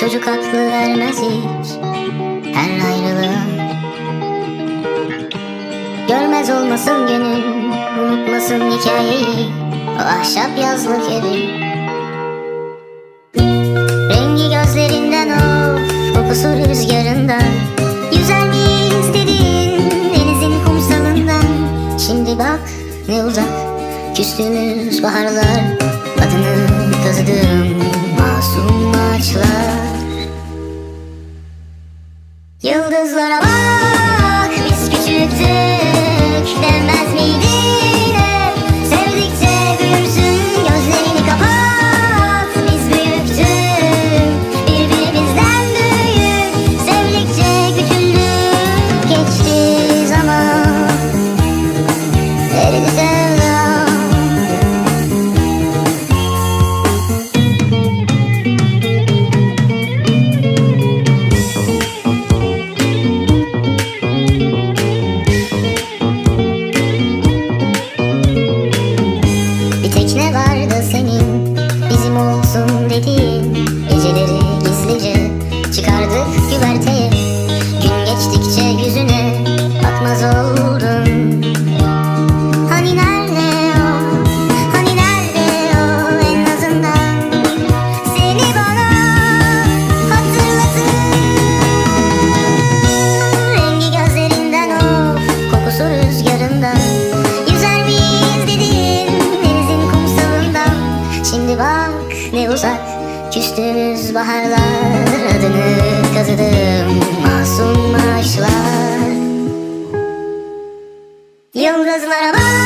Çocuk aklı vermez hiç Her ayrılığa. Görmez olmasın gönül Unutmasın hikayeyi. O ahşap yazlık evi. Rengi gözlerinden of Kokusu rüzgarından. Yüzer miyiz dedin Denizin kumsalından. Şimdi bak ne uzak Küstüğümüz baharlar Adını kazıdığım masum ağaçlar Yıldızlara bak biz küçüktük Demez ne uzak Küstüğümüz baharlar Adını kazıdım Masum ağaçlar. Yıldızlara bak